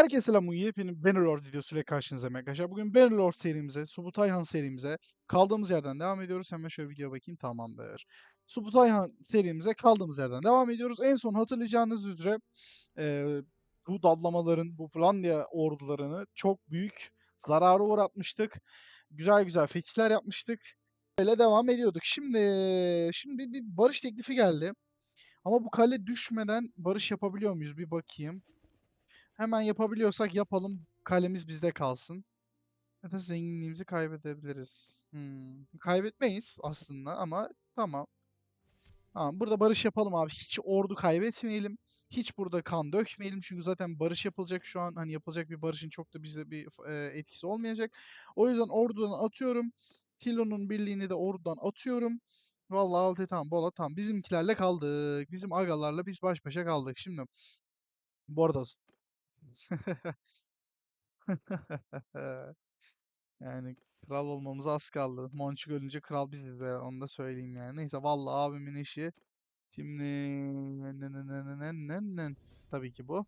Herkese selam. Yepyeni Bannerlord videosuyla karşınızdayım arkadaşlar. Bugün Bannerlord serimize, Subutay Han serimize kaldığımız yerden devam ediyoruz. Hemen şöyle video bakayım. Tamamdır. Subutay Han serimize kaldığımız yerden devam ediyoruz. En son hatırlayacağınız üzere eee, bu dallamaların, bu Flandia ordularını çok büyük zarara uğratmıştık. Güzel güzel fetihler yapmıştık. Böyle devam ediyorduk. Şimdi şimdi bir barış teklifi geldi. Ama bu kale düşmeden barış yapabiliyor muyuz? Bir bakayım. Hemen yapabiliyorsak yapalım. Kalemiz bizde kalsın. Ya da zenginliğimizi kaybedebiliriz. Hmm. Kaybetmeyiz aslında ama tamam. Tamam burada barış yapalım abi. Hiç ordu kaybetmeyelim. Hiç burada kan dökmeyelim. Çünkü zaten barış yapılacak şu an. Hani yapılacak bir barışın çok da bize bir e, etkisi olmayacak. O yüzden ordudan atıyorum. Tilo'nun birliğini de ordudan atıyorum. Vallahi altı tamam Bola tamam. Bizimkilerle kaldık. Bizim agalarla biz baş başa kaldık. Şimdi bu arada Yani kral olmamıza az kaldı. Monçuk ölünce kral biziz be. Onu da söyleyeyim yani. Neyse vallahi abimin işi. Şimdi. Tabii ki bu.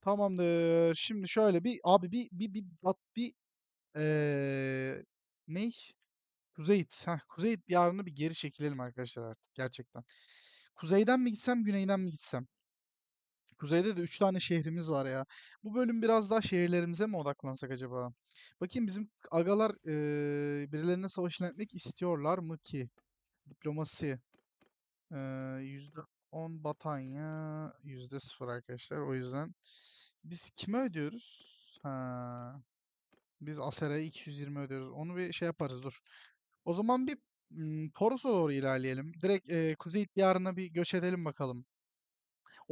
Tamamdır. Şimdi şöyle bir abi bir bir bir bir, bir eee ne? Kuzeyit. Heh, Kuzeyit diyarını bir geri çekilelim arkadaşlar artık gerçekten. Kuzeyden mi gitsem, güneyden mi gitsem? Kuzeyde de 3 tane şehrimiz var ya. Bu bölüm biraz daha şehirlerimize mi odaklansak acaba? Bakayım bizim agalar eee birilerine savaş ilan etmek istiyorlar mı ki? Diplomasi. Eee %10 Batanya, %0 arkadaşlar. O yüzden biz kime ödüyoruz? Ha, biz Asera'ya 220 ödüyoruz. Onu bir şey yaparız dur. O zaman bir Toros'a doğru ilerleyelim. Direkt eee Kuzey diyarına bir göç edelim bakalım.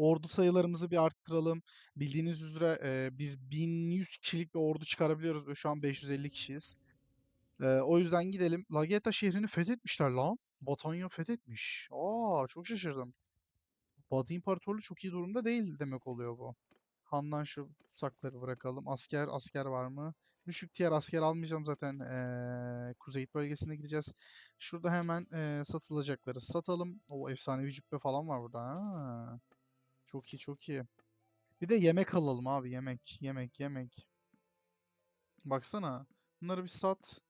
Ordu sayılarımızı bir arttıralım. Bildiğiniz üzere e, biz 1100 kişilik bir ordu çıkarabiliyoruz ve şu an 550 kişiyiz. E, o yüzden gidelim. Lageta şehrini fethetmişler lan. Batanya fethetmiş. Aa çok şaşırdım. Batı İmparatorluğu çok iyi durumda değil demek oluyor bu. Handan şu tutsakları bırakalım. Asker asker var mı? Düşük tier asker almayacağım zaten. Ee, Kuzeyit bölgesine gideceğiz. Şurada hemen ee, satılacakları satalım. O efsanevi cübbe falan var burada. Ha. Çok iyi çok iyi. Bir de yemek alalım abi yemek yemek yemek. Baksana. Bunları bir sat.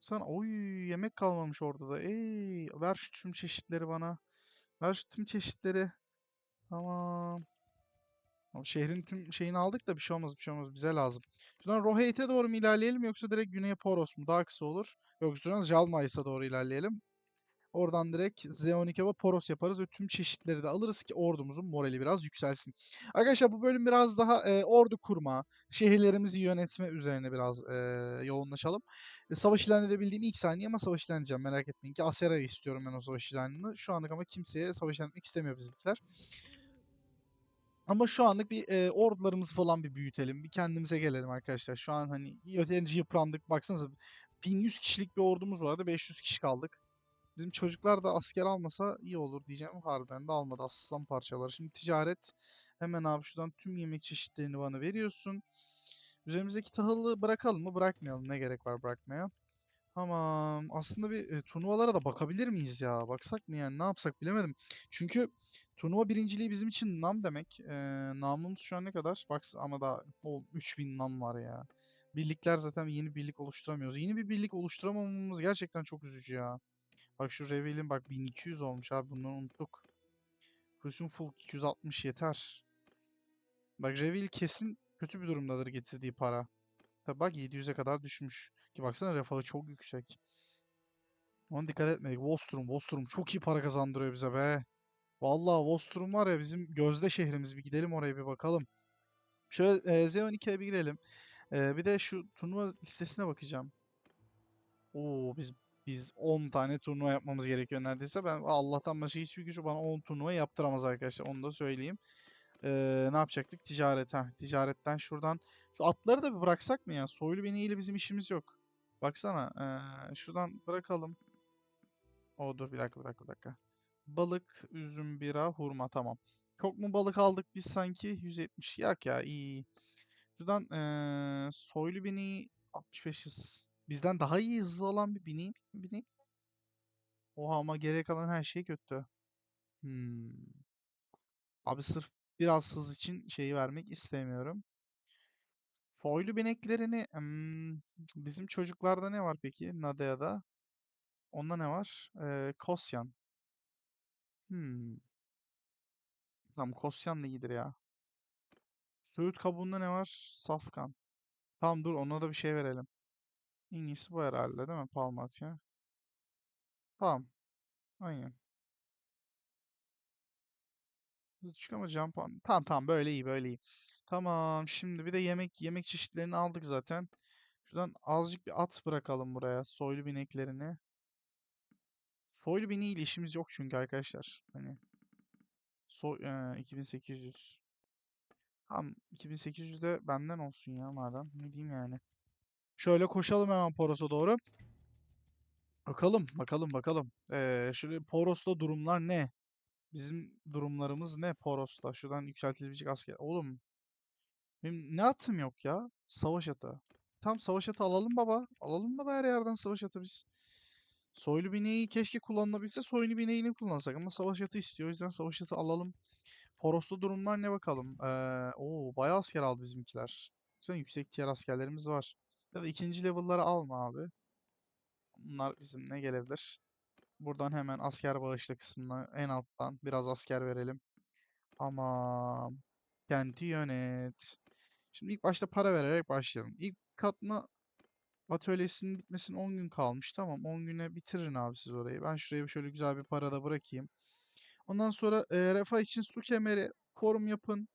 Sana oy yemek kalmamış orada da. Ey ver şu tüm çeşitleri bana. Ver şu tüm çeşitleri. Tamam. Abi şehrin tüm şeyini aldık da bir şey olmaz bir şey olmaz bize lazım. Şuradan Rohate'e doğru mu ilerleyelim yoksa direkt güneye Poros mu? Daha kısa olur. Yok şuradan Jalmais'a doğru ilerleyelim. Oradan direkt Zeonik'e ve Poros yaparız ve tüm çeşitleri de alırız ki ordumuzun morali biraz yükselsin. Arkadaşlar bu bölüm biraz daha e, ordu kurma, şehirlerimizi yönetme üzerine biraz e, yoğunlaşalım. E, savaş ilan edebildiğim ilk saniye ama savaş ilan edeceğim merak etmeyin ki Asera'yı istiyorum ben o savaş ilanını. Şu anlık ama kimseye savaş ilan etmek istemiyor bizimkiler. Ama şu anlık bir e, ordularımızı falan bir büyütelim. Bir kendimize gelelim arkadaşlar. Şu an hani yeterince yıprandık. Baksanıza 1100 kişilik bir ordumuz vardı. 500 kişi kaldık. Bizim çocuklar da asker almasa iyi olur diyeceğim. Harbiden de almadı aslan parçaları. Şimdi ticaret. Hemen abi şuradan tüm yemek çeşitlerini bana veriyorsun. Üzerimizdeki tahıllı bırakalım mı? Bırakmayalım. Ne gerek var bırakmaya? Tamam. Aslında bir e, turnuvalara da bakabilir miyiz ya? Baksak mı yani? Ne yapsak bilemedim. Çünkü turnuva birinciliği bizim için nam demek. E, namımız şu an ne kadar? Bak ama o 3000 nam var ya. Birlikler zaten yeni birlik oluşturamıyoruz. Yeni bir birlik oluşturamamamız gerçekten çok üzücü ya. Bak şu Revel'in bak 1200 olmuş abi bunu unuttuk. Crucium Full 260 yeter. Bak Reveal kesin kötü bir durumdadır getirdiği para. Tabi bak 700'e kadar düşmüş. Ki baksana refahı çok yüksek. Ona dikkat etmedik. Vostrum, Vostrum çok iyi para kazandırıyor bize be. Vallahi Vostrum var ya bizim gözde şehrimiz. Bir gidelim oraya bir bakalım. Şöyle e, Z12'ye bir girelim. E, bir de şu turnuva listesine bakacağım. Oo biz biz 10 tane turnuva yapmamız gerekiyor neredeyse. Ben Allah'tan başka hiçbir güç bana 10 turnuva yaptıramaz arkadaşlar. Onu da söyleyeyim. Ee, ne yapacaktık? Ticaret. ha Ticaretten şuradan. Şu atları da bir bıraksak mı ya? Soylu biniyle bizim işimiz yok. Baksana. Ee, şuradan bırakalım. O dur bir dakika bir dakika bir dakika. Balık, üzüm, bira, hurma tamam. Çok mu balık aldık biz sanki? 170. Yak ya iyi. Şuradan ee, soylu bini 65 hız. Bizden daha iyi hızlı olan bir bineyim. Bineyim. Oha ama geriye kalan her şey kötü. Hmm. Abi sırf biraz hız için şeyi vermek istemiyorum. Soylu bineklerini hmm, bizim çocuklarda ne var peki? Nadea'da. Onda ne var? Ee, Kosyan. Hmm. Tamam Kosyan da iyidir ya. Söğüt kabuğunda ne var? Safkan. Tamam dur ona da bir şey verelim. En iyisi bu herhalde değil mi? Palmatya. Tamam. Aynen. Küçük ama jump on. Tamam tamam böyle iyi böyle iyi. Tamam şimdi bir de yemek yemek çeşitlerini aldık zaten. Şuradan azıcık bir at bırakalım buraya. Soylu bineklerini. Soylu bineğiyle işimiz yok çünkü arkadaşlar. Hani so e, 2800. Tamam 2800 de benden olsun ya madem. Ne diyeyim yani. Şöyle koşalım hemen Poros'a doğru. Bakalım bakalım bakalım. Ee, şöyle Poros'ta durumlar ne? Bizim durumlarımız ne Poros'ta? Şuradan yükseltilebilecek asker. Oğlum benim ne atım yok ya? Savaş atı. Tam savaş atı alalım baba. Alalım baba her yerden savaş atı biz. Soylu bineği keşke kullanılabilse soylu bineğini kullansak ama savaş atı istiyor. O yüzden savaş atı alalım. Poros'ta durumlar ne bakalım. Ee, oo bayağı asker aldı bizimkiler. Sen yüksek tier askerlerimiz var. Ya da ikinci level'ları alma abi. Bunlar bizimle gelebilir. Buradan hemen asker bağışla kısmına en alttan biraz asker verelim. Tamam. Kenti yönet. Şimdi ilk başta para vererek başlayalım. İlk katma atölyesinin bitmesine 10 gün kalmış. Tamam 10 güne bitirin abi siz orayı. Ben şuraya şöyle güzel bir para da bırakayım. Ondan sonra e, refah için su kemeri forum yapın.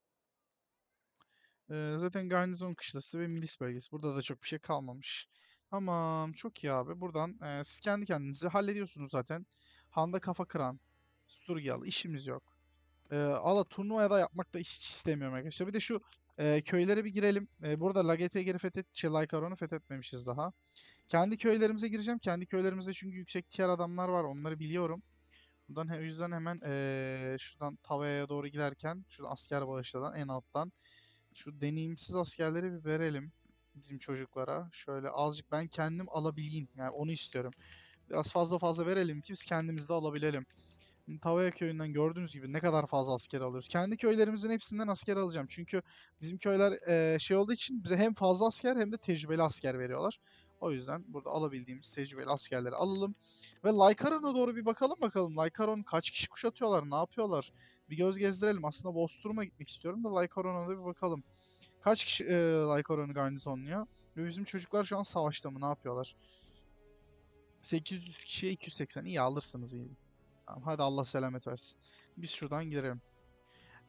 E, zaten garnizon kışlası ve milis bölgesi. Burada da çok bir şey kalmamış. Tamam çok iyi abi. Buradan e, siz kendi kendinizi hallediyorsunuz zaten. Handa kafa kıran. Sturgiyalı işimiz yok. E, ala turnuvaya da yapmak da hiç istemiyorum arkadaşlar. Bir de şu e, köylere bir girelim. E, burada Lagete'ye geri fethet, şey, Lycaron'u fethetmemişiz daha. Kendi köylerimize gireceğim. Kendi köylerimizde çünkü yüksek tier adamlar var. Onları biliyorum. Buradan o yüzden hemen eee, şuradan Tava'ya doğru giderken şuradan asker bağışladan en alttan şu deneyimsiz askerleri bir verelim bizim çocuklara. Şöyle azıcık ben kendim alabileyim. Yani onu istiyorum. Biraz fazla fazla verelim ki biz kendimiz de alabilelim. Tavaya köyünden gördüğünüz gibi ne kadar fazla asker alıyoruz. Kendi köylerimizin hepsinden asker alacağım. Çünkü bizim köyler eee, şey olduğu için bize hem fazla asker hem de tecrübeli asker veriyorlar. O yüzden burada alabildiğimiz tecrübeli askerleri alalım. Ve Lycaron'a doğru bir bakalım bakalım. Lycaron kaç kişi kuşatıyorlar, ne yapıyorlar? Bir göz gezdirelim. Aslında Bostrum'a gitmek istiyorum da Lycaron'a da bir bakalım. Kaç kişi e, Lycaron'u garnizonluyor? Ve bizim çocuklar şu an savaşta mı? Ne yapıyorlar? 800 kişiye 280. İyi alırsınız iyi. Tamam, hadi Allah selamet versin. Biz şuradan girelim.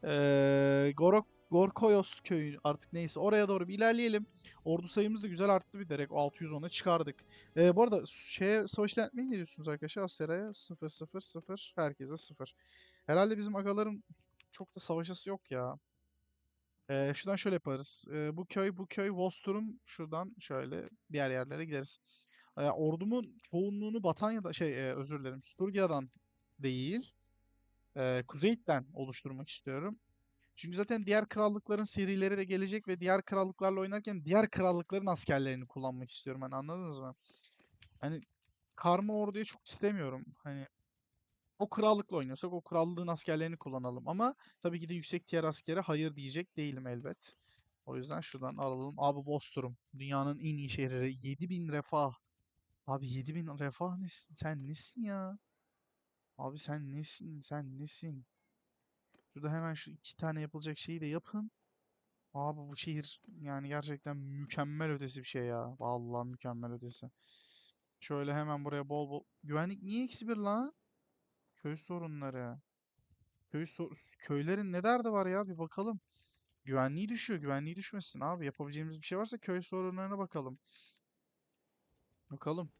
Ee, Gorok Gorkoyos köyü artık neyse oraya doğru bir ilerleyelim. Ordu sayımız da güzel arttı bir derek 610'a çıkardık. Ee, bu arada şeye savaş ilan etmeyi ne diyorsunuz arkadaşlar? Astera'ya 0 0 0 herkese 0. Herhalde bizim agaların çok da savaşası yok ya. Ee, şuradan şöyle yaparız. Ee, bu köy bu köy Vosturum şuradan şöyle diğer yerlere gideriz. Ee, ordumun çoğunluğunu Batanya'da şey e, özür dilerim Sturgia'dan değil e, Kuzeyit'ten oluşturmak istiyorum. Çünkü zaten diğer krallıkların serileri de gelecek ve diğer krallıklarla oynarken diğer krallıkların askerlerini kullanmak istiyorum. Hani anladınız mı? Hani karma orduyu çok istemiyorum. Hani o krallıkla oynuyorsak o krallığın askerlerini kullanalım. Ama tabii ki de yüksek tier askere hayır diyecek değilim elbet. O yüzden şuradan alalım. Abi Vosturum. Dünyanın en iyi şehri. 7000 refah. Abi 7000 refah nesin? Sen nesin ya? Abi sen nesin? Sen nesin? Şurada hemen şu iki tane yapılacak şeyi de yapın. Abi bu şehir yani gerçekten mükemmel ötesi bir şey ya. Vallahi mükemmel ötesi. Şöyle hemen buraya bol bol. Güvenlik niye eksi bir lan? Köy sorunları. Köy sor köylerin ne derdi var ya bir bakalım. Güvenliği düşüyor. Güvenliği düşmesin abi. Yapabileceğimiz bir şey varsa köy sorunlarına bakalım. Bakalım.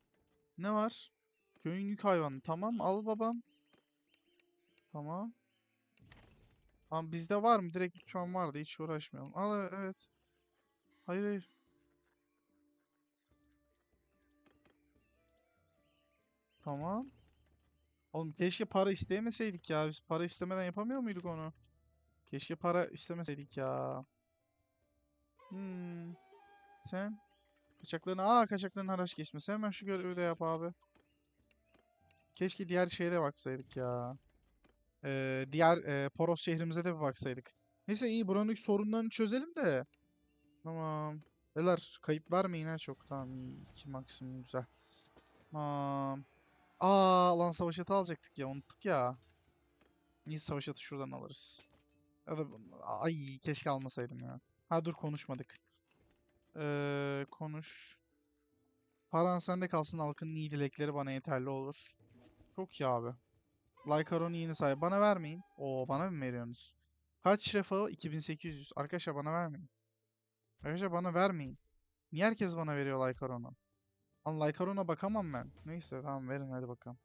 Ne var? Köyün yük hayvanı. Tamam al babam. Tamam. Tamam bizde var mı? Direkt an vardı. Hiç uğraşmayalım. Al evet. Hayır hayır. Tamam. Oğlum keşke para isteyemeseydik ya. Biz para istemeden yapamıyor muyduk onu? Keşke para istemeseydik ya. Hmm. Sen? Kaçaklarını... Aa kaçakların haraç geçmesi. Hemen şu görevi de yap abi. Keşke diğer şeye de baksaydık ya. Ee, diğer e, Poros şehrimize de bir baksaydık. Neyse iyi buranın sorunlarını çözelim de. Tamam. Beyler kayıp vermeyin ha çok. Tamam iyi. 2 maksimum güzel. Tamam. Aa lan savaş atı alacaktık ya unuttuk ya. İyi savaş atı şuradan alırız. Ya da ay keşke almasaydım ya. Ha dur konuşmadık. Ee, konuş. Paran sende kalsın halkın iyi dilekleri bana yeterli olur. Çok iyi abi. Lycaron yeni sahip. Bana vermeyin. Oo bana mı veriyorsunuz? Kaç refahı? 2800. Arkadaşlar bana vermeyin. Arkadaşlar bana vermeyin. Niye herkes bana veriyor Lycaron'u? Lan Lycaron'a bakamam ben. Neyse tamam verin hadi bakalım.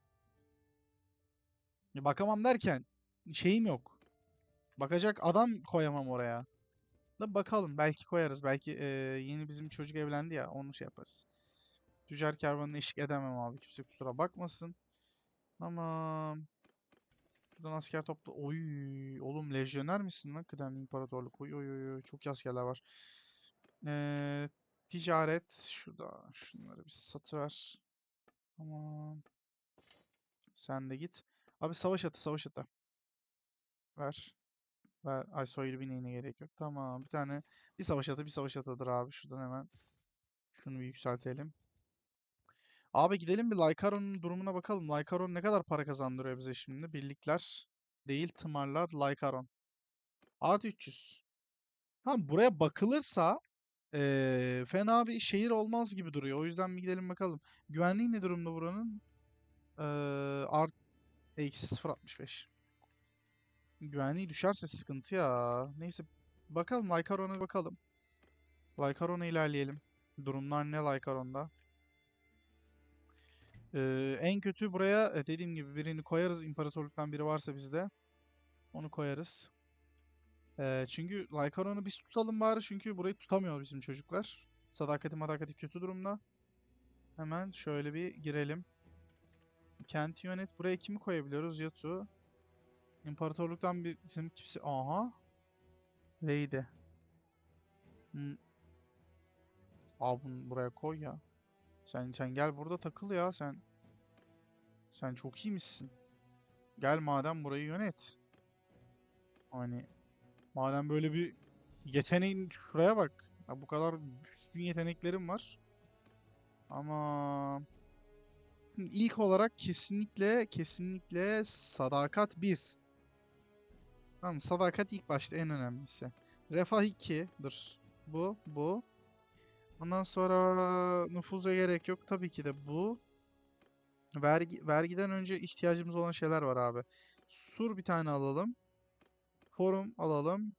Bakamam derken şeyim yok. Bakacak adam koyamam oraya. Da bakalım belki koyarız. Belki eee, yeni bizim çocuk evlendi ya onu şey yaparız. Tüccar kervanına eşlik edemem abi. Kimse kusura bakmasın. Tamam. Buradan asker topla. Oy, oğlum lejyoner misin lan? Kıdemli İmparatorluk. Oy oy oy. Çok iyi askerler var. Eee, ticaret. Şurada. Şunları bir satıver. Tamam. Sen de git. Abi savaş atı savaş atı. Ver. Ver. Ay soylu bineğine gerek yok. Tamam. Bir tane bir savaş atı bir savaş atıdır abi. Şuradan hemen şunu bir yükseltelim. Abi gidelim bir Lycaron'un durumuna bakalım. Lycaron ne kadar para kazandırıyor bize şimdi? Birlikler değil tımarlar Lycaron. Artı 300. Tamam buraya bakılırsa eee, fena bir şehir olmaz gibi duruyor. O yüzden bir gidelim bakalım. Güvenliği ne durumda buranın? Eee art eksi 0.65. Güvenliği düşerse sıkıntı ya. Neyse bakalım Lycaron'a bakalım. Lycaron'a ilerleyelim. Durumlar ne Lycaron'da? Ee, en kötü buraya e, dediğim gibi birini koyarız. İmparatorluktan biri varsa bizde. Onu koyarız. Ee, çünkü Lycaron'u biz tutalım bari çünkü burayı tutamıyor bizim çocuklar. Sadakati madakati kötü durumda. Hemen şöyle bir girelim. Kenti yönet. Buraya kimi koyabiliyoruz? Yatu. İmparatorluktan bir bizim kimse... Aha. Lady. Hmm. Al bunu buraya koy ya. Sen sen gel burada takıl ya sen. Sen çok iyi misin? Gel madem burayı yönet. Hani madem böyle bir yeteneğin şuraya bak. Ya bu kadar üstün yeteneklerim var. Ama şimdi ilk olarak kesinlikle kesinlikle sadakat 1. Tamam sadakat ilk başta en önemlisi. Refah 2. Dur. Bu, bu. Ondan sonra nüfuza gerek yok. Tabii ki de bu. Vergi, vergiden önce ihtiyacımız olan şeyler var abi. Sur bir tane alalım. Forum alalım.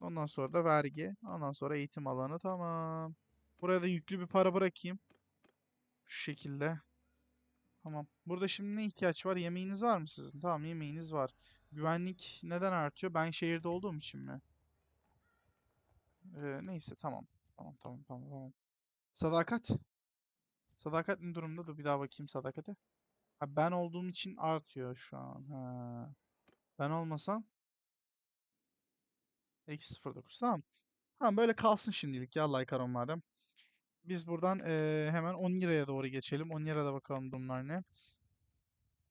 Ondan sonra da vergi. Ondan sonra eğitim alanı. Tamam. Buraya da yüklü bir para bırakayım. Şu şekilde. Tamam. Burada şimdi ne ihtiyaç var? Yemeğiniz var mı sizin? Tamam yemeğiniz var. Güvenlik neden artıyor? Ben şehirde olduğum için mi? Ee, neyse tamam. Tamam tamam tamam tamam. Sadakat. Sadakat ne durumda? Dur bir daha bakayım sadakate. Ha, ben olduğum için artıyor şu an. Ha. Ben olmasam eksi 0.9. Tamam. Tamam böyle kalsın şimdilik ya Lycaron madem. Biz buradan eee, hemen 10 liraya doğru geçelim. 10 lirada bakalım durumlar ne.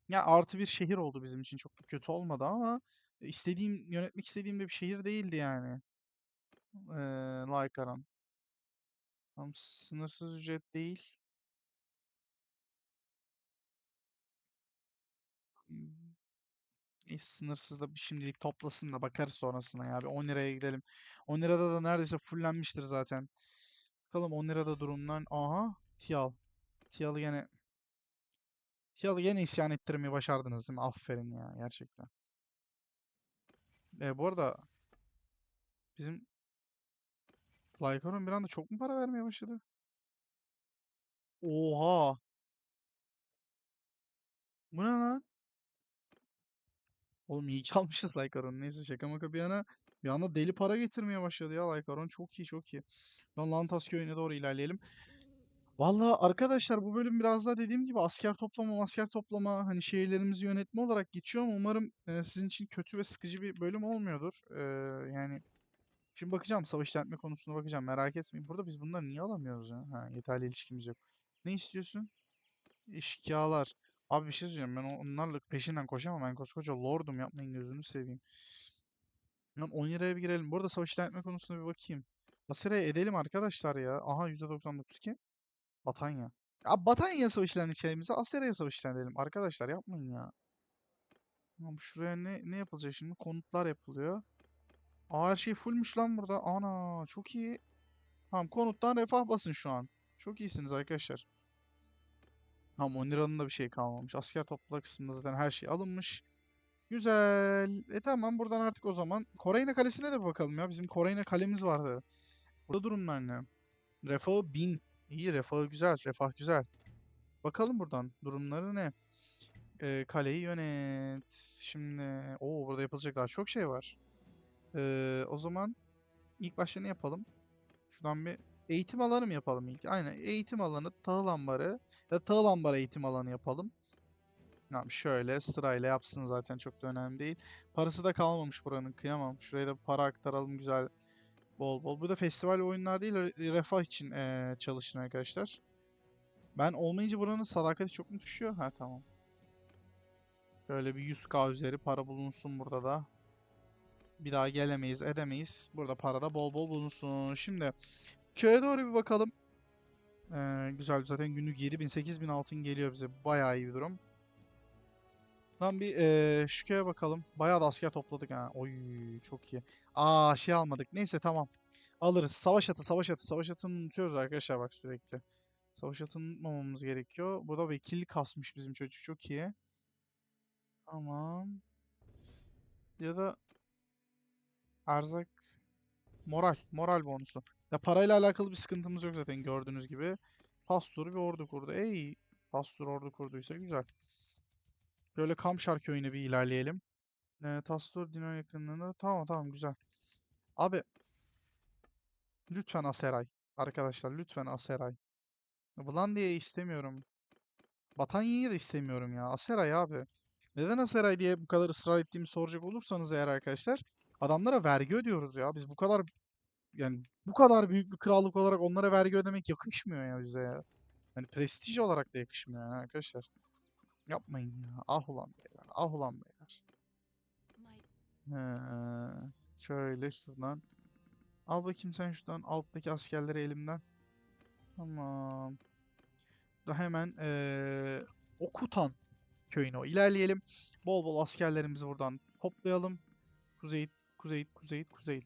Ya artı bir şehir oldu bizim için. Çok kötü olmadı ama istediğim, yönetmek istediğim de bir şehir değildi yani. Eee Lycaron. Tam sınırsız ücret değil. E, sınırsız da şimdilik toplasın da bakarız sonrasına ya. Bir 10 liraya gidelim. 10 lirada da neredeyse fullenmiştir zaten. Bakalım 10 lirada durumlar. Aha. Tiyal. Tiyal'ı gene Tiyal'ı gene isyan ettirmeyi başardınız değil mi? Aferin ya gerçekten. E, bu arada bizim Lycaron bir anda çok mu para vermeye başladı? Oha. Bu ne lan? Oğlum iyi ki almışız Lycaron'u. Neyse şaka maka bir yana bir anda deli para getirmeye başladı ya Lycaron. Çok iyi çok iyi. Lan Lantas köyüne doğru ilerleyelim. Vallahi arkadaşlar bu bölüm biraz daha dediğim gibi asker toplama, asker toplama, hani şehirlerimizi yönetme olarak geçiyor ama umarım e, sizin için kötü ve sıkıcı bir bölüm olmuyordur. Ee, yani şimdi bakacağım savaş ilerletme konusuna bakacağım merak etmeyin. Burada biz bunları niye alamıyoruz ya? Ha, yeterli ilişkimiz yok. Ne istiyorsun? Eşkıyalar. Abi bir şey söyleyeceğim ben onlarla peşinden koşamam ben koskoca lordum yapmayın gözünü seveyim. Lan 10 liraya bir girelim. Bu arada savaş ilerletme konusuna bir bakayım. Asera'ya edelim arkadaşlar ya. Aha %99 ki. Batanya. Ya Batanya savaş ilan içerimize Asera'ya savaş ilan edelim. Arkadaşlar yapmayın ya. Tamam şuraya ne ne yapılacak şimdi? Konutlar yapılıyor. Aa her şey fullmüş lan burada. Ana çok iyi. Tamam konuttan refah basın şu an. Çok iyisiniz arkadaşlar. Tamam Onira'nın da bir şey kalmamış. Asker topla kısmında zaten her şey alınmış. Güzel. E tamam buradan artık o zaman Koreyna Kalesi'ne de bakalım ya. Bizim Koreyna Kalemiz vardı. Burada durumlar ne? Refahı 1000. İyi refahı güzel. Refah güzel. Bakalım buradan durumları ne? Ee, kaleyi yönet. Şimdi o burada yapılacak daha çok şey var. Ee, o zaman ilk başta ne yapalım? Şuradan bir eğitim alanı mı yapalım ilk? Aynen eğitim alanı, tahıl ambarı ya tahıl ambarı eğitim alanı yapalım. Tamam şöyle sırayla yapsın zaten çok da önemli değil. Parası da kalmamış buranın kıyamam. Şuraya da para aktaralım güzel bol bol. Bu da festival oyunlar değil re- refah için eee, çalışın arkadaşlar. Ben olmayınca buranın sadakati çok mu düşüyor? Ha tamam. Şöyle bir 100k üzeri para bulunsun burada da. Bir daha gelemeyiz edemeyiz. Burada para da bol bol bulunsun. Şimdi köye doğru bir bakalım. Ee, güzel zaten günlük 7000 8000 altın geliyor bize. Bayağı iyi bir durum. Lan bir eee şu köye bakalım. Bayağı da asker topladık ha. Oy çok iyi. Aa şey almadık. Neyse tamam. Alırız. Savaş atı, savaş atı, savaş atını unutuyoruz arkadaşlar bak sürekli. Savaş atını unutmamamız gerekiyor. Bu da vekillik kasmış bizim çocuk. Çok iyi. Tamam. Ya da erzak moral, moral bonusu. Ya parayla alakalı bir sıkıntımız yok zaten gördüğünüz gibi. Pastur bir ordu kurdu. Ey, Pastur ordu kurduysa güzel. Böyle Kamşar köyüne bir ilerleyelim. Ee, Tastor Dino yakınlığında. Tamam tamam güzel. Abi lütfen Aseray. Arkadaşlar lütfen Aseray. Vlandia'yı istemiyorum. Batanya'yı da istemiyorum ya. Aseray abi. Neden Aseray diye bu kadar ısrar ettiğimi soracak olursanız eğer arkadaşlar. Adamlara vergi ödüyoruz ya. Biz bu kadar yani bu kadar büyük bir krallık olarak onlara vergi ödemek yakışmıyor ya bize ya. Yani prestij olarak da yakışmıyor yani arkadaşlar. Yapmayın ya. Ah ulan beyler. Ah ulan beyler. He, şöyle şuradan. Al bakayım sen şuradan alttaki askerleri elimden. Tamam. Da hemen eee Okutan köyüne ilerleyelim. Bol bol askerlerimizi buradan toplayalım. Kuzey, kuzey, kuzey, kuzey.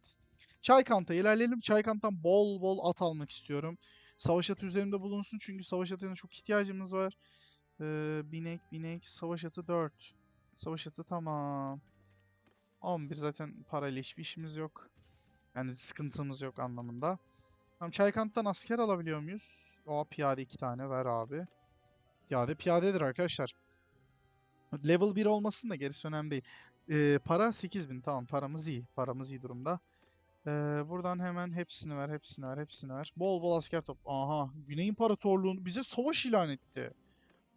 Çaykant'a ilerleyelim. Çaykant'tan bol bol at almak istiyorum. Savaş atı üzerimde bulunsun çünkü savaş atına çok ihtiyacımız var. Eee, binek, binek, savaş atı 4. Savaş atı tamam. 11 zaten parayla hiçbir işimiz yok. Yani sıkıntımız yok anlamında. Tamam Çaykant'tan asker alabiliyor muyuz? O piyade iki tane ver abi. Piyade piyadedir arkadaşlar. Level 1 olmasın da gerisi önemli değil. Ee, para 8000 tamam paramız iyi. Paramız iyi durumda. Ee, buradan hemen hepsini ver, hepsini ver, hepsini ver. Bol bol asker top. Aha, Güney İmparatorluğu bize savaş ilan etti.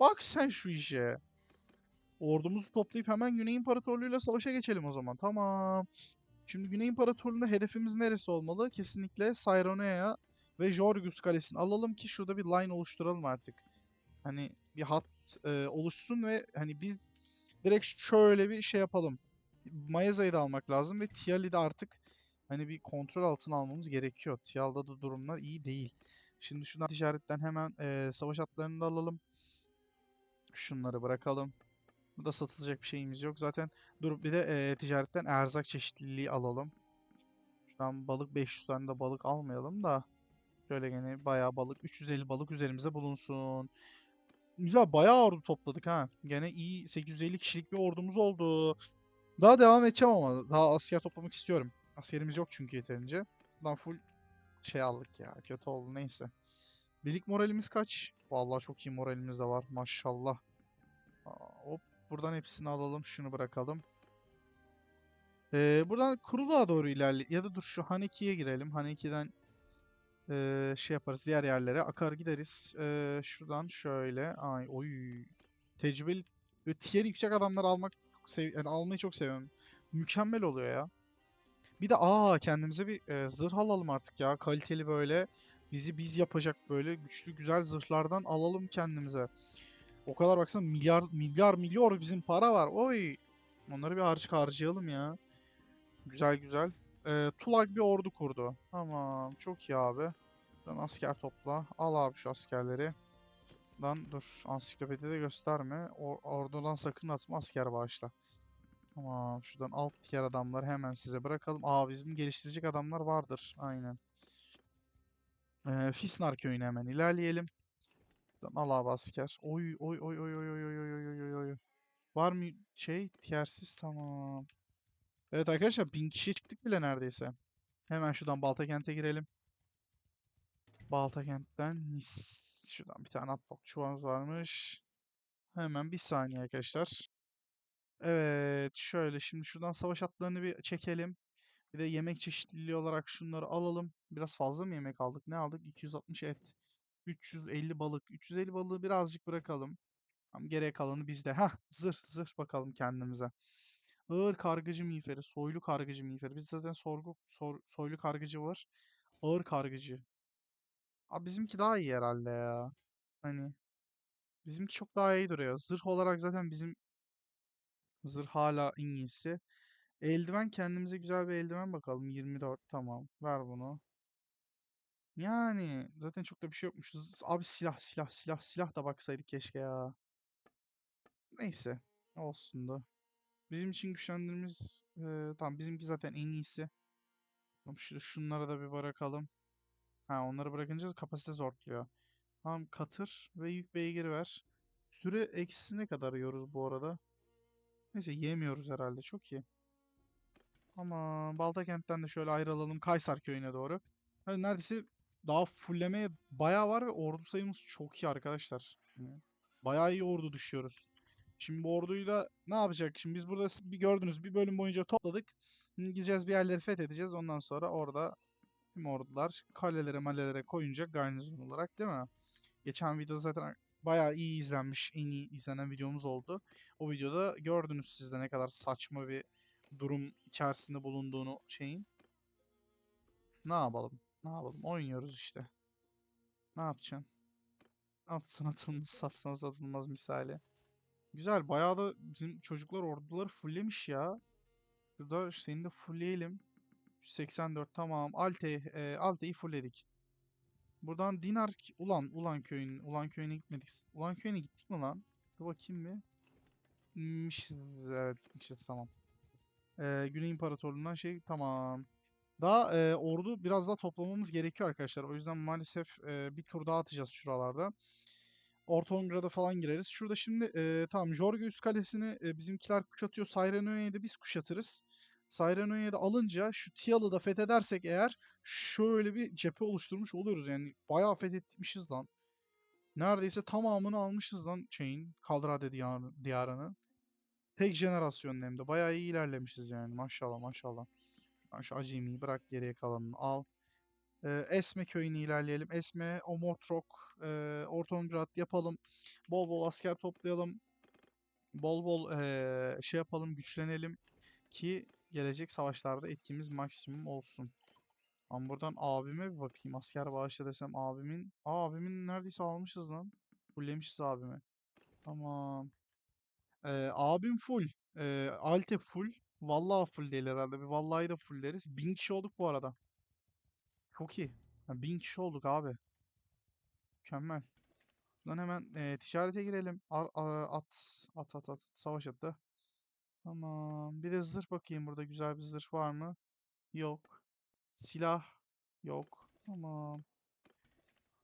Bak sen şu işe. Ordumuzu toplayıp hemen Güney İmparatorluğu'yla savaşa geçelim o zaman. Tamam. Şimdi Güney İmparatorluğu'nda hedefimiz neresi olmalı? Kesinlikle Cyrenaica ve Jorgus Kalesi'ni alalım ki şurada bir line oluşturalım artık. Hani bir hat e, oluşsun ve hani biz direkt şöyle bir şey yapalım. Mayaza'yı da almak lazım ve Tiali'de artık hani bir kontrol altına almamız gerekiyor. Tial'da da durumlar iyi değil. Şimdi şuradan ticaretten hemen e, savaş atlarını da alalım. Şunları bırakalım. Burada satılacak bir şeyimiz yok. Zaten dur bir de eee, ticaretten erzak çeşitliliği alalım. Şuradan balık 500 tane de balık almayalım da. Şöyle gene bayağı balık 350 balık üzerimizde bulunsun. Güzel bayağı ordu topladık ha. Gene iyi 850 kişilik bir ordumuz oldu. Daha devam edeceğim ama daha asker toplamak istiyorum. Askerimiz yok çünkü yeterince. Buradan full şey aldık ya. Kötü oldu neyse. Birlik moralimiz kaç? Vallahi çok iyi moralimiz de var maşallah. Aa, hop buradan hepsini alalım. Şunu bırakalım. Ee, buradan Kuruluğa doğru ilerle ya da dur şu Haneki'ye girelim. Haneki'den ee, şey yaparız diğer yerlere akar gideriz. Ee, şuradan şöyle. Ay oy. Tecrübeli tier yüksek adamları almak çok sev yani almayı çok seviyorum. Mükemmel oluyor ya. Bir de aa kendimize bir e, zırh alalım artık ya. Kaliteli böyle bizi biz yapacak böyle güçlü güzel zırhlardan alalım kendimize. O kadar baksana milyar milyar milyar bizim para var. Oy. Onları bir harcık harcayalım ya. Güzel güzel. Ee, Tulak bir ordu kurdu. Tamam. Çok iyi abi. Sen asker topla. Al abi şu askerleri. Lan dur. Ansiklopedide gösterme. Or ordudan sakın atma asker bağışla. Tamam. Şuradan alt diğer adamları hemen size bırakalım. Aa bizim geliştirecek adamlar vardır. Aynen. Ee, Fisnar köyüne hemen ilerleyelim. Şuradan al asker. Oy oy oy oy oy oy oy oy oy oy oy. Var mı şey? Tiyersiz tamam. Evet arkadaşlar bin kişiye çıktık bile neredeyse. Hemen şuradan Baltakent'e girelim. Baltakent'ten Nis. Şuradan bir tane atbok çuvalımız varmış. Hemen bir saniye arkadaşlar. Evet şöyle şimdi şuradan savaş atlarını bir çekelim. Bir de yemek çeşitliliği olarak şunları alalım. Biraz fazla mı yemek aldık? Ne aldık? 260 et. 350 balık. 350 balığı birazcık bırakalım. Tam geriye kalanı bizde. Hah zırh zırh bakalım kendimize. Ağır kargıcı miğferi, soylu kargıcı miğferi. Bizde zaten sorgu, sor- soylu kargıcı var. Ağır kargıcı. Abi bizimki daha iyi herhalde ya. Hani bizimki çok daha iyi duruyor. Zırh olarak zaten bizim zırh hala en iyisi. Eldiven kendimize güzel bir eldiven bakalım. 24 tamam. Ver bunu. Yani zaten çok da bir şey yokmuşuz. Abi silah silah silah silah da baksaydık keşke ya. Neyse. Olsun da. Bizim için güçlendirmemiz eee, tamam bizimki zaten en iyisi. Şunlara da bir bırakalım. Ha onları bırakınca kapasite zorluyor. Tamam katır ve yük beygiri ver. Süre eksisi ne kadar yiyoruz bu arada? Neyse yemiyoruz herhalde çok iyi. Ama Baltakent'ten de şöyle ayrılalım Kaysar köyüne doğru. Hani neredeyse daha fullemeye bayağı var ve ordu sayımız çok iyi arkadaşlar. Yani bayağı iyi ordu düşüyoruz. Şimdi bu orduyla ne yapacak? Şimdi biz burada bir gördünüz bir bölüm boyunca topladık. Şimdi gideceğiz bir yerleri fethedeceğiz. Ondan sonra orada tüm ordular kalelere malelere koyunca garnizon olarak değil mi? Geçen video zaten bayağı iyi izlenmiş, en iyi izlenen videomuz oldu. O videoda gördünüz siz de ne kadar saçma bir durum içerisinde bulunduğunu şeyin. Ne yapalım? Ne yapalım? Oynuyoruz işte. Ne yapacaksın? Atsın atılmaz, satsan satılmaz misali. Güzel. Bayağı da bizim çocuklar orduları fulllemiş ya. Burada seni de fullleyelim. 184 tamam. Alte, e, Alte'yi fullledik. Buradan Dinar Ulan Ulan köyün Ulan köyüne gitmedik. Ulan köyüne gittik mi lan? Dur bakayım bir. Gitmişiz, Evet gitmişiz tamam. Ee, Güney İmparatorluğu'ndan şey tamam. Daha e, ordu biraz daha toplamamız gerekiyor arkadaşlar. O yüzden maalesef e, bir tur daha atacağız şuralarda. Ortongrad'a falan gireriz. Şurada şimdi e, tamam Jorgeus Kalesi'ni e, bizimkiler kuşatıyor. Cyrenaia'yı da biz kuşatırız. Cyrenaia'yı da alınca şu Tial'ı da fethedersek eğer şöyle bir cephe oluşturmuş oluyoruz. Yani bayağı fethetmişiz lan. Neredeyse tamamını almışız lan şeyin Kaldrade diyarı, diyarının. Tek jenerasyon hem de. Bayağı iyi ilerlemişiz yani. Maşallah maşallah. Ben şu acemiyi bırak geriye kalanını al. Ee, Esme köyüne ilerleyelim. Esme, Omortrok, e, Ortongrad yapalım. Bol bol asker toplayalım. Bol bol e, şey yapalım, güçlenelim ki gelecek savaşlarda etkimiz maksimum olsun. Ben buradan abime bir bakayım. Asker bağışla desem abimin. Aa, abimin neredeyse almışız lan. Fulllemişiz abimi. Tamam. Ee, abim full. Ee, Alte full. Vallahi full değil herhalde. Bir vallahi da fulleriz. Bin kişi olduk bu arada. Çok iyi. Ya, bin kişi olduk abi. Mükemmel. Buradan hemen e, ticarete girelim. Ar- a- at, at, at, at. Savaş atı. Tamam. Bir de zırh bakayım burada güzel bir zırh var mı? Yok. Silah yok. Tamam.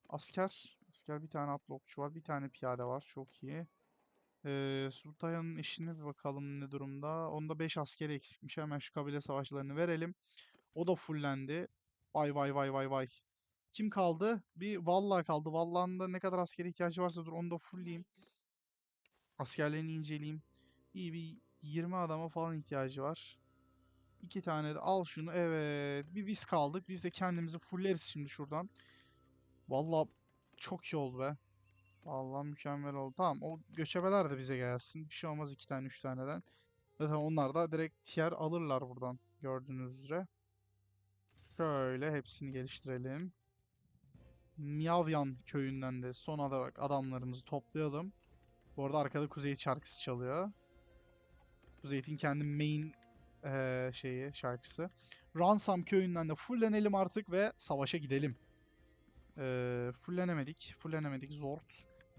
Asker. Asker bir tane atlı okçu var. Bir tane piyade var. Çok iyi. Ee, Sultan'ın eşine bir bakalım ne durumda. Onda 5 askeri eksikmiş. Hemen şu kabile savaşlarını verelim. O da fullendi. Vay vay vay vay vay. Kim kaldı? Bir Valla kaldı. Valla'nın da ne kadar askeri ihtiyacı varsa dur onu da fullleyeyim. Askerlerini inceleyeyim. İyi bir 20 adama falan ihtiyacı var. İki tane de al şunu. Evet. Bir biz kaldık. Biz de kendimizi fulleriz şimdi şuradan. Vallahi çok iyi oldu be. Vallahi mükemmel oldu. Tamam o göçebeler de bize gelsin. Bir şey olmaz iki tane üç taneden. Zaten onlar da direkt tier alırlar buradan. Gördüğünüz üzere. Şöyle hepsini geliştirelim. Miavyan köyünden de son olarak adamlarımızı toplayalım. Bu arada arkada Kuzey şarkısı çalıyor. Kuzey'in kendi main eee, şeyi şarkısı. Ransam köyünden de fullenelim artık ve savaşa gidelim. Ee, fullenemedik. Fullenemedik. Zord.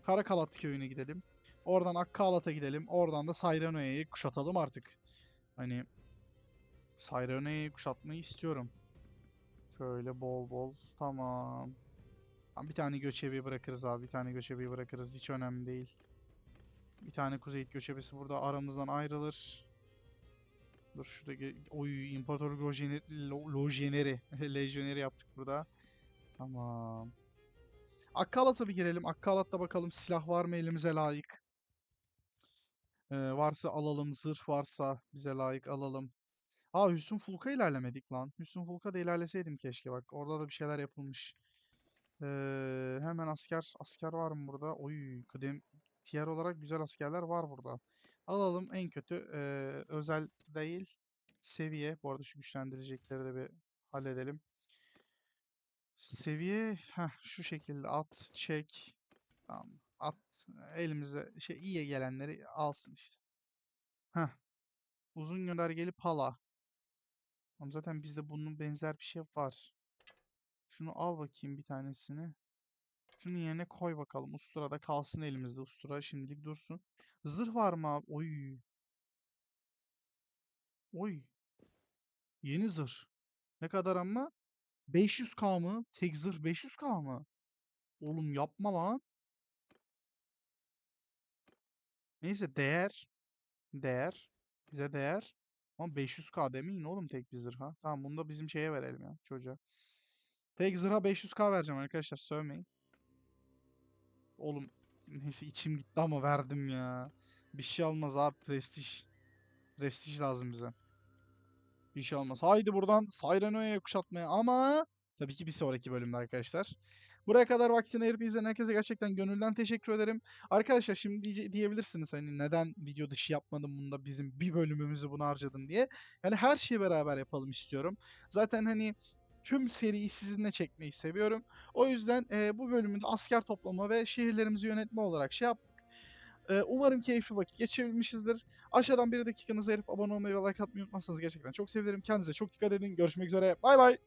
Karakalat köyüne gidelim. Oradan Akkalat'a gidelim. Oradan da Sayrenoya'yı kuşatalım artık. Hani Sayrenoya'yı kuşatmayı istiyorum. Şöyle bol bol. Tamam. Bir tane göçebeyi bırakırız abi. Bir tane göçebeyi bırakırız. Hiç önemli değil. Bir tane Kuzeyit göçebesi burada aramızdan ayrılır. Dur şurada oy İmparator Lojyeneri Lejyoneri yaptık burada. Tamam. Akkalat'a bir girelim. Akkalat'ta bakalım silah var mı elimize layık. Ee, varsa alalım. Zırh varsa bize layık alalım. Aa Hüsnü Fulka ilerlemedik lan. Hüsnü Fulka da ilerleseydim keşke bak. Orada da bir şeyler yapılmış. Ee, hemen asker asker var mı burada? Oy kıdem tier olarak güzel askerler var burada. Alalım en kötü ee, özel değil seviye. Bu arada şu güçlendirecekleri de bir halledelim. Seviye heh, şu şekilde at çek. Tamam. At elimize şey iyi gelenleri alsın işte. Heh. Uzun göndergeli pala. Ama zaten bizde bunun benzer bir şey var. Şunu al bakayım bir tanesini. Şunun yerine koy bakalım. Ustura da kalsın elimizde. Ustura şimdilik dursun. Zırh var mı abi? Oy. Oy. Yeni zırh. Ne kadar ama? 500k mı? Tek zırh 500k mı? Oğlum yapma lan. Neyse değer. Değer. Bize değer. Ama 500k demeyin oğlum tek bir zırha. Tamam bunu da bizim şeye verelim ya çocuğa. Tek zırha 500k vereceğim arkadaşlar sövmeyin. Oğlum neyse içim gitti ama verdim ya. Bir şey olmaz abi prestij. Prestij lazım bize. Bir şey olmaz. Haydi buradan Sayreno'ya kuşatmaya ama tabii ki bir sonraki bölümde arkadaşlar. Buraya kadar vaktini ayırıp izleyen herkese gerçekten gönülden teşekkür ederim. Arkadaşlar şimdi diye- diyebilirsiniz hani neden video dışı yapmadın bunda bizim bir bölümümüzü buna harcadın diye. Yani her şeyi beraber yapalım istiyorum. Zaten hani tüm seriyi sizinle çekmeyi seviyorum. O yüzden e, bu bölümünde asker toplama ve şehirlerimizi yönetme olarak şey yaptık. E, umarım keyifli vakit geçirebilmişizdir. Aşağıdan bir dakikanızı ayırıp abone olmayı ve like atmayı unutmazsanız gerçekten çok sevinirim. Kendinize çok dikkat edin. Görüşmek üzere. Bay bay.